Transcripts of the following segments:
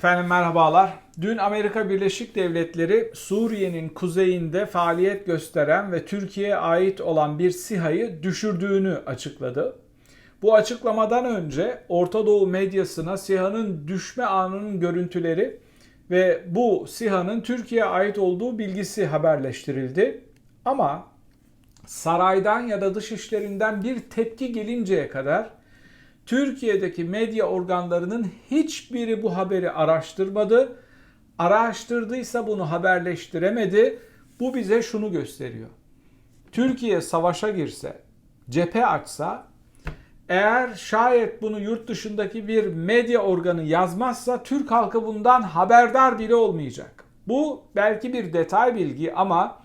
Efendim merhabalar. Dün Amerika Birleşik Devletleri Suriye'nin kuzeyinde faaliyet gösteren ve Türkiye'ye ait olan bir SİHA'yı düşürdüğünü açıkladı. Bu açıklamadan önce Orta Doğu medyasına SİHA'nın düşme anının görüntüleri ve bu SİHA'nın Türkiye'ye ait olduğu bilgisi haberleştirildi. Ama saraydan ya da dışişlerinden bir tepki gelinceye kadar Türkiye'deki medya organlarının hiçbiri bu haberi araştırmadı. Araştırdıysa bunu haberleştiremedi. Bu bize şunu gösteriyor. Türkiye savaşa girse, cephe açsa, eğer şayet bunu yurt dışındaki bir medya organı yazmazsa Türk halkı bundan haberdar bile olmayacak. Bu belki bir detay bilgi ama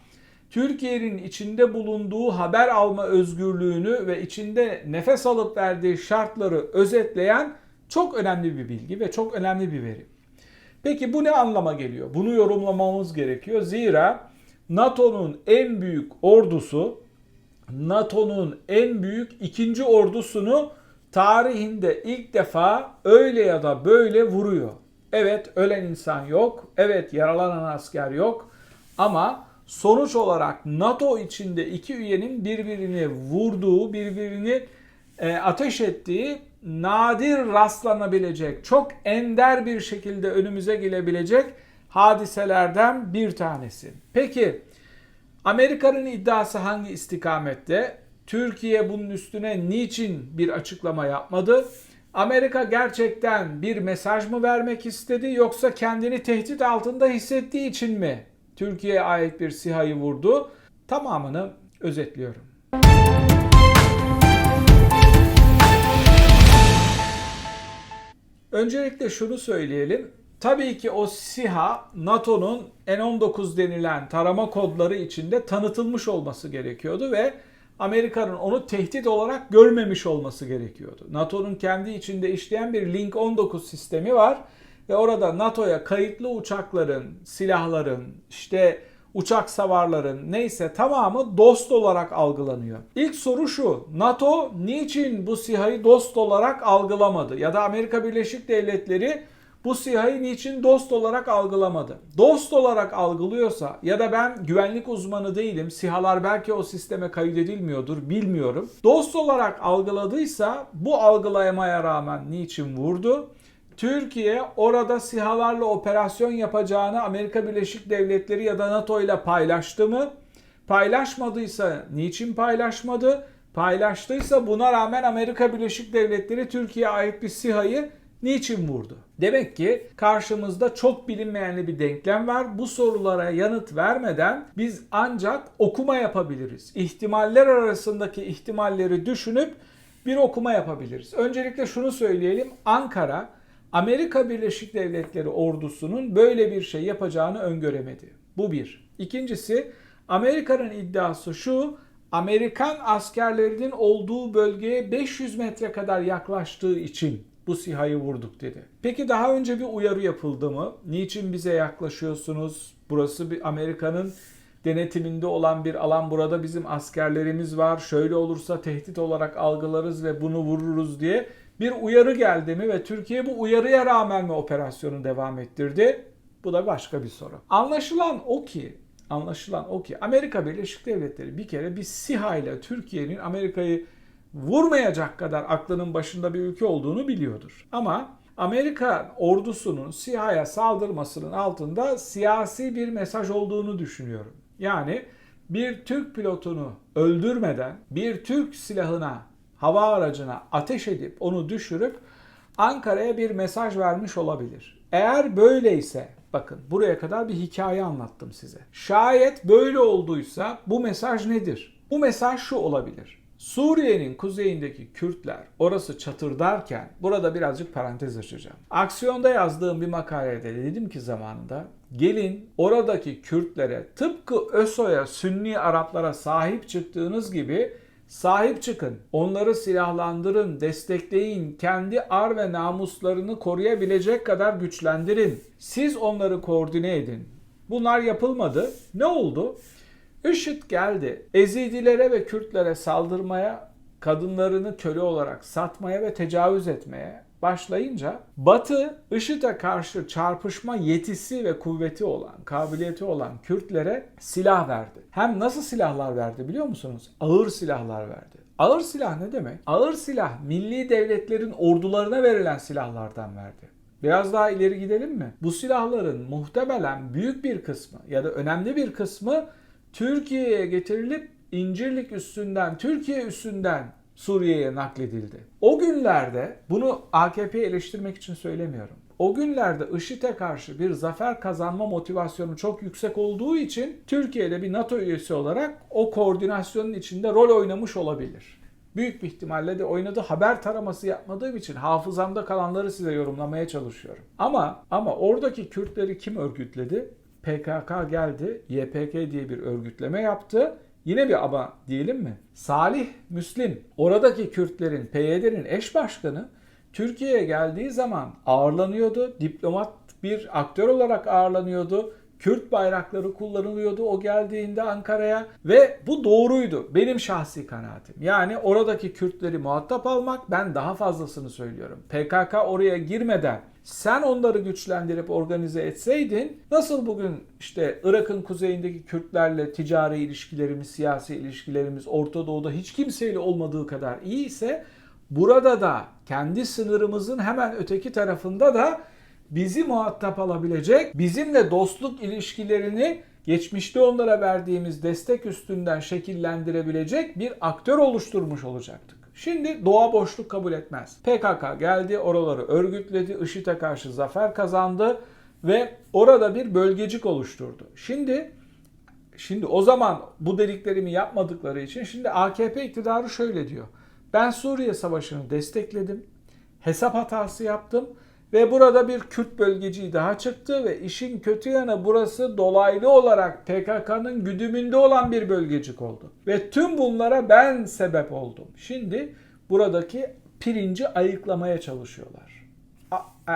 Türkiye'nin içinde bulunduğu haber alma özgürlüğünü ve içinde nefes alıp verdiği şartları özetleyen çok önemli bir bilgi ve çok önemli bir veri. Peki bu ne anlama geliyor? Bunu yorumlamamız gerekiyor. Zira NATO'nun en büyük ordusu NATO'nun en büyük ikinci ordusunu tarihinde ilk defa öyle ya da böyle vuruyor. Evet ölen insan yok. Evet yaralanan asker yok. Ama sonuç olarak NATO içinde iki üyenin birbirini vurduğu, birbirini e, ateş ettiği nadir rastlanabilecek, çok ender bir şekilde önümüze gelebilecek hadiselerden bir tanesi. Peki Amerika'nın iddiası hangi istikamette? Türkiye bunun üstüne niçin bir açıklama yapmadı? Amerika gerçekten bir mesaj mı vermek istedi yoksa kendini tehdit altında hissettiği için mi Türkiye'ye ait bir SİHA'yı vurdu? Tamamını özetliyorum. Öncelikle şunu söyleyelim. Tabii ki o SİHA NATO'nun N-19 denilen tarama kodları içinde tanıtılmış olması gerekiyordu ve Amerika'nın onu tehdit olarak görmemiş olması gerekiyordu. NATO'nun kendi içinde işleyen bir Link 19 sistemi var ve orada NATO'ya kayıtlı uçakların, silahların, işte uçak savarların neyse tamamı dost olarak algılanıyor. İlk soru şu. NATO niçin bu SİHA'yı dost olarak algılamadı? Ya da Amerika Birleşik Devletleri bu SİHA'yı niçin dost olarak algılamadı? Dost olarak algılıyorsa ya da ben güvenlik uzmanı değilim. SİHA'lar belki o sisteme kaydedilmiyordur bilmiyorum. Dost olarak algıladıysa bu algılayamaya rağmen niçin vurdu? Türkiye orada SİHA'larla operasyon yapacağını Amerika Birleşik Devletleri ya da NATO ile paylaştı mı? Paylaşmadıysa niçin paylaşmadı? Paylaştıysa buna rağmen Amerika Birleşik Devletleri Türkiye'ye ait bir SİHA'yı niçin vurdu? Demek ki karşımızda çok bilinmeyenli bir denklem var. Bu sorulara yanıt vermeden biz ancak okuma yapabiliriz. İhtimaller arasındaki ihtimalleri düşünüp bir okuma yapabiliriz. Öncelikle şunu söyleyelim. Ankara Amerika Birleşik Devletleri ordusunun böyle bir şey yapacağını öngöremedi. Bu bir. İkincisi Amerika'nın iddiası şu. Amerikan askerlerinin olduğu bölgeye 500 metre kadar yaklaştığı için bu SİHA'yı vurduk dedi. Peki daha önce bir uyarı yapıldı mı? Niçin bize yaklaşıyorsunuz? Burası bir Amerika'nın denetiminde olan bir alan. Burada bizim askerlerimiz var. Şöyle olursa tehdit olarak algılarız ve bunu vururuz diye bir uyarı geldi mi ve Türkiye bu uyarıya rağmen mi operasyonu devam ettirdi? Bu da başka bir soru. Anlaşılan o ki anlaşılan o ki Amerika Birleşik Devletleri bir kere bir SİHA ile Türkiye'nin Amerika'yı vurmayacak kadar aklının başında bir ülke olduğunu biliyordur. Ama Amerika ordusunun SİHA'ya saldırmasının altında siyasi bir mesaj olduğunu düşünüyorum. Yani bir Türk pilotunu öldürmeden bir Türk silahına hava aracına ateş edip onu düşürüp Ankara'ya bir mesaj vermiş olabilir. Eğer böyleyse bakın buraya kadar bir hikaye anlattım size. Şayet böyle olduysa bu mesaj nedir? Bu mesaj şu olabilir. Suriye'nin kuzeyindeki Kürtler orası çatırdarken burada birazcık parantez açacağım. Aksiyonda yazdığım bir makalede dedim ki zamanında gelin oradaki Kürtlere tıpkı ÖSO'ya Sünni Araplara sahip çıktığınız gibi Sahip çıkın, onları silahlandırın, destekleyin, kendi ar ve namuslarını koruyabilecek kadar güçlendirin. Siz onları koordine edin. Bunlar yapılmadı. Ne oldu? IŞİD geldi. Ezidilere ve Kürtlere saldırmaya, kadınlarını köle olarak satmaya ve tecavüz etmeye, başlayınca Batı IŞİD'e karşı çarpışma yetisi ve kuvveti olan, kabiliyeti olan Kürtlere silah verdi. Hem nasıl silahlar verdi biliyor musunuz? Ağır silahlar verdi. Ağır silah ne demek? Ağır silah milli devletlerin ordularına verilen silahlardan verdi. Biraz daha ileri gidelim mi? Bu silahların muhtemelen büyük bir kısmı ya da önemli bir kısmı Türkiye'ye getirilip İncirlik üstünden, Türkiye üstünden Suriye'ye nakledildi. O günlerde bunu AKP'yi eleştirmek için söylemiyorum. O günlerde IŞİD'e karşı bir zafer kazanma motivasyonu çok yüksek olduğu için Türkiye'de bir NATO üyesi olarak o koordinasyonun içinde rol oynamış olabilir. Büyük bir ihtimalle de oynadı. Haber taraması yapmadığım için hafızamda kalanları size yorumlamaya çalışıyorum. Ama ama oradaki Kürtleri kim örgütledi? PKK geldi, YPG diye bir örgütleme yaptı. Yine bir ama diyelim mi? Salih Müslim, oradaki Kürtlerin, PYD'nin eş başkanı Türkiye'ye geldiği zaman ağırlanıyordu. Diplomat bir aktör olarak ağırlanıyordu. Kürt bayrakları kullanılıyordu o geldiğinde Ankara'ya ve bu doğruydu benim şahsi kanaatim. Yani oradaki Kürtleri muhatap almak ben daha fazlasını söylüyorum. PKK oraya girmeden sen onları güçlendirip organize etseydin nasıl bugün işte Irak'ın kuzeyindeki Kürtlerle ticari ilişkilerimiz, siyasi ilişkilerimiz Orta Doğu'da hiç kimseyle olmadığı kadar iyi ise burada da kendi sınırımızın hemen öteki tarafında da bizi muhatap alabilecek, bizimle dostluk ilişkilerini geçmişte onlara verdiğimiz destek üstünden şekillendirebilecek bir aktör oluşturmuş olacaktık. Şimdi doğa boşluk kabul etmez. PKK geldi, oraları örgütledi, IŞİD'e karşı zafer kazandı ve orada bir bölgecik oluşturdu. Şimdi şimdi o zaman bu dediklerimi yapmadıkları için şimdi AKP iktidarı şöyle diyor. Ben Suriye Savaşı'nı destekledim. Hesap hatası yaptım ve burada bir Kürt bölgeciyi daha çıktı ve işin kötü yanı burası dolaylı olarak PKK'nın güdümünde olan bir bölgecik oldu. Ve tüm bunlara ben sebep oldum. Şimdi buradaki pirinci ayıklamaya çalışıyorlar.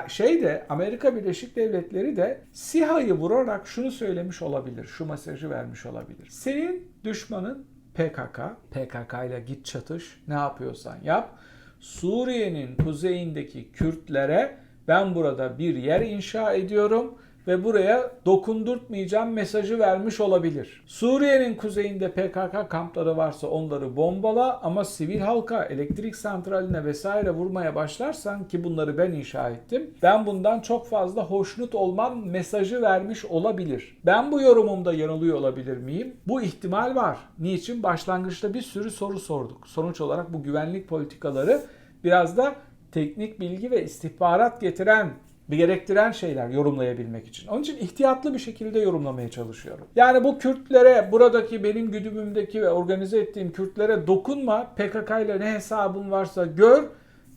Şey de Amerika Birleşik Devletleri de SİHA'yı vurarak şunu söylemiş olabilir, şu mesajı vermiş olabilir. Senin düşmanın PKK, PKK ile git çatış, ne yapıyorsan yap. Suriye'nin kuzeyindeki Kürtlere ben burada bir yer inşa ediyorum ve buraya dokundurtmayacağım mesajı vermiş olabilir. Suriye'nin kuzeyinde PKK kampları varsa onları bombala ama sivil halka, elektrik santraline vesaire vurmaya başlarsan ki bunları ben inşa ettim. Ben bundan çok fazla hoşnut olmam mesajı vermiş olabilir. Ben bu yorumumda yanılıyor olabilir miyim? Bu ihtimal var. Niçin? Başlangıçta bir sürü soru sorduk. Sonuç olarak bu güvenlik politikaları biraz da teknik bilgi ve istihbarat getiren gerektiren şeyler yorumlayabilmek için. Onun için ihtiyatlı bir şekilde yorumlamaya çalışıyorum. Yani bu Kürtlere, buradaki benim güdümümdeki ve organize ettiğim Kürtlere dokunma, PKK ile ne hesabın varsa gör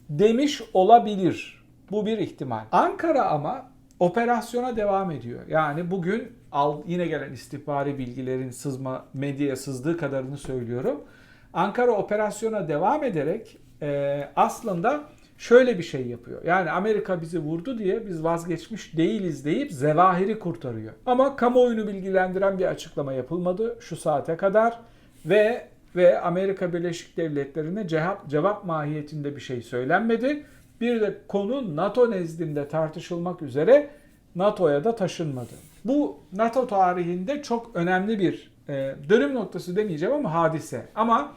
demiş olabilir. Bu bir ihtimal. Ankara ama operasyona devam ediyor. Yani bugün al, yine gelen istihbari bilgilerin sızma medyaya sızdığı kadarını söylüyorum. Ankara operasyona devam ederek e, aslında şöyle bir şey yapıyor. Yani Amerika bizi vurdu diye biz vazgeçmiş değiliz deyip zevahiri kurtarıyor. Ama kamuoyunu bilgilendiren bir açıklama yapılmadı şu saate kadar ve ve Amerika Birleşik Devletleri'ne cevap, cevap mahiyetinde bir şey söylenmedi. Bir de konu NATO nezdinde tartışılmak üzere NATO'ya da taşınmadı. Bu NATO tarihinde çok önemli bir e, dönüm noktası demeyeceğim ama hadise. Ama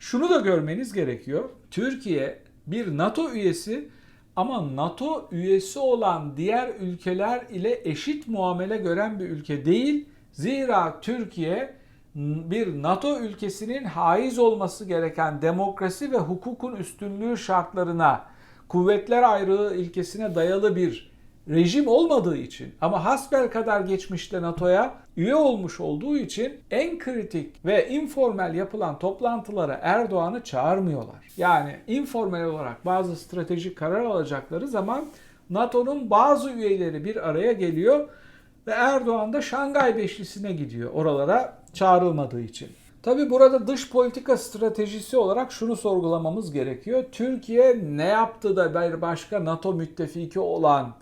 şunu da görmeniz gerekiyor. Türkiye bir NATO üyesi ama NATO üyesi olan diğer ülkeler ile eşit muamele gören bir ülke değil. Zira Türkiye bir NATO ülkesinin haiz olması gereken demokrasi ve hukukun üstünlüğü şartlarına, kuvvetler ayrılığı ilkesine dayalı bir rejim olmadığı için ama hasbel kadar geçmişte NATO'ya üye olmuş olduğu için en kritik ve informal yapılan toplantılara Erdoğan'ı çağırmıyorlar. Yani informal olarak bazı stratejik karar alacakları zaman NATO'nun bazı üyeleri bir araya geliyor ve Erdoğan da Şangay Beşlisi'ne gidiyor oralara çağrılmadığı için. Tabi burada dış politika stratejisi olarak şunu sorgulamamız gerekiyor. Türkiye ne yaptı da bir başka NATO müttefiki olan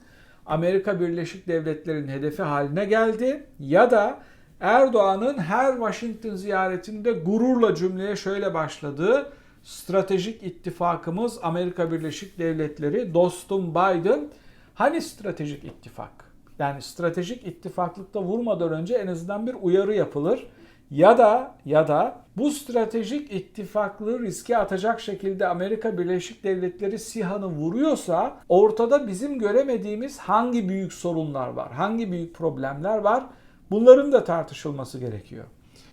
Amerika Birleşik Devletleri'nin hedefi haline geldi ya da Erdoğan'ın her Washington ziyaretinde gururla cümleye şöyle başladığı stratejik ittifakımız Amerika Birleşik Devletleri, dostum Biden. Hani stratejik ittifak? Yani stratejik ittifaklıkta vurmadan önce en azından bir uyarı yapılır. Ya da ya da bu stratejik ittifaklığı riske atacak şekilde Amerika Birleşik Devletleri SİHA'nı vuruyorsa ortada bizim göremediğimiz hangi büyük sorunlar var, hangi büyük problemler var bunların da tartışılması gerekiyor.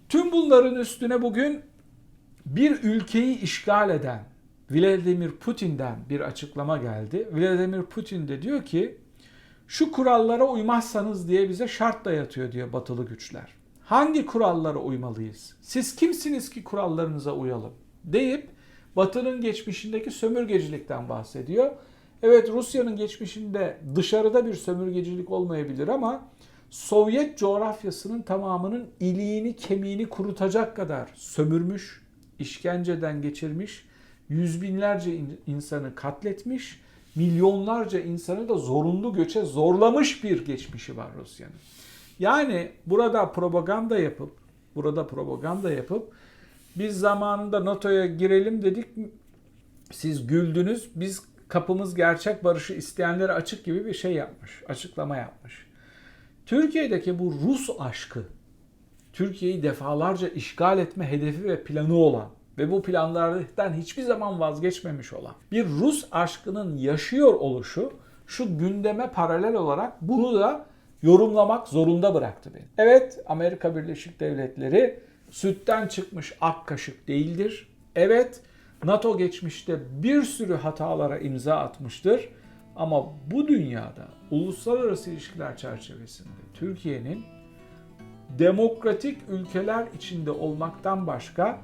Tüm bunların üstüne bugün bir ülkeyi işgal eden Vladimir Putin'den bir açıklama geldi. Vladimir Putin de diyor ki şu kurallara uymazsanız diye bize şart dayatıyor diyor batılı güçler. Hangi kurallara uymalıyız? Siz kimsiniz ki kurallarınıza uyalım? deyip Batı'nın geçmişindeki sömürgecilikten bahsediyor. Evet Rusya'nın geçmişinde dışarıda bir sömürgecilik olmayabilir ama Sovyet coğrafyasının tamamının iliğini kemiğini kurutacak kadar sömürmüş, işkenceden geçirmiş, yüz binlerce insanı katletmiş, milyonlarca insanı da zorunlu göçe zorlamış bir geçmişi var Rusya'nın. Yani burada propaganda yapıp, burada propaganda yapıp biz zamanında NATO'ya girelim dedik, siz güldünüz, biz kapımız gerçek barışı isteyenlere açık gibi bir şey yapmış, açıklama yapmış. Türkiye'deki bu Rus aşkı, Türkiye'yi defalarca işgal etme hedefi ve planı olan ve bu planlardan hiçbir zaman vazgeçmemiş olan bir Rus aşkının yaşıyor oluşu şu gündeme paralel olarak bunu da yorumlamak zorunda bıraktı beni. Evet Amerika Birleşik Devletleri sütten çıkmış ak kaşık değildir. Evet NATO geçmişte bir sürü hatalara imza atmıştır. Ama bu dünyada uluslararası ilişkiler çerçevesinde Türkiye'nin demokratik ülkeler içinde olmaktan başka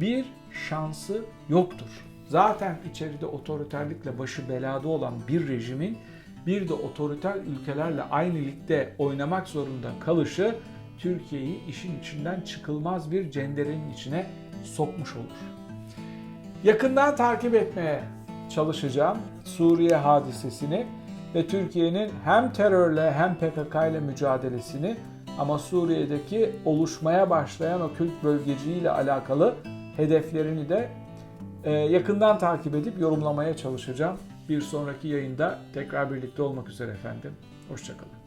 bir şansı yoktur. Zaten içeride otoriterlikle başı belada olan bir rejimin bir de otoriter ülkelerle aynı ligde oynamak zorunda kalışı Türkiye'yi işin içinden çıkılmaz bir cenderenin içine sokmuş olur. Yakından takip etmeye çalışacağım Suriye hadisesini ve Türkiye'nin hem terörle hem PKK ile mücadelesini ama Suriye'deki oluşmaya başlayan o Kürt bölgeciyle alakalı hedeflerini de e, yakından takip edip yorumlamaya çalışacağım. Bir sonraki yayında tekrar birlikte olmak üzere efendim. Hoşçakalın.